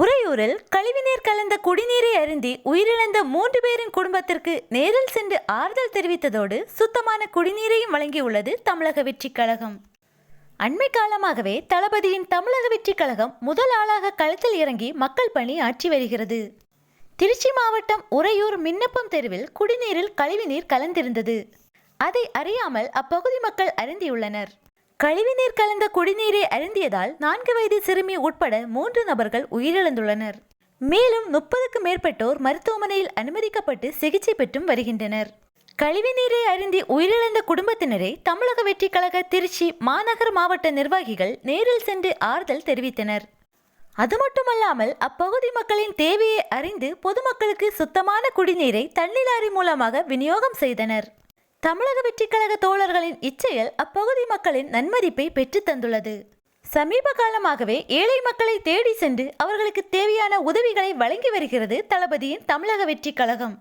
உறையூரில் கழிவுநீர் கலந்த குடிநீரை அருந்தி உயிரிழந்த மூன்று பேரின் குடும்பத்திற்கு நேரில் சென்று ஆறுதல் தெரிவித்ததோடு சுத்தமான குடிநீரையும் வழங்கியுள்ளது தமிழக வெற்றிக் கழகம். அண்மை காலமாகவே தளபதியின் தமிழக வெற்றிக் கழகம் முதல் ஆளாக களத்தில் இறங்கி மக்கள் பணி ஆற்றி வருகிறது. திருச்சி மாவட்டம் உறையூர் மின்னப்பம் தெருவில் குடிநீரில் கழிவுநீர் கலந்திருந்தது. அதை அறியாமல் அப்பகுதி மக்கள் அருந்தியுள்ளனர். கழிவுநீர் கலந்த குடிநீரை அருந்தியதால் நான்கு வயது சிறுமி உட்பட மூன்று நபர்கள் உயிரிழந்துள்ளனர். மேலும் முப்பதுக்கு மேற்பட்டோர் மருத்துவமனையில் அனுமதிக்கப்பட்டு சிகிச்சை பெற்றும் வருகின்றனர். கழிவுநீரை அருந்தி உயிரிழந்த குடும்பத்தினரை தமிழக வெற்றி கழக திருச்சி மாநகர மாவட்ட நிர்வாகிகள் நேரில் சென்று ஆறுதல் தெரிவித்தனர். அது மட்டுமல்லாமல் அப்பகுதி மக்களின் தேவையை அறிந்து பொதுமக்களுக்கு சுத்தமான குடிநீரை தண்ணீர் மூலமாக விநியோகம் செய்தனர். தமிழக வெற்றிக்கழக தோழர்களின் இச்செயல் அப்பகுதி மக்களின் நன்மதிப்பை பெற்று தந்துள்ளது. சமீப காலமாகவே ஏழை மக்களை தேடி சென்று அவர்களுக்கு தேவையான உதவிகளை வழங்கி வருகிறது தளபதியின் தமிழக வெற்றிக் கழகம்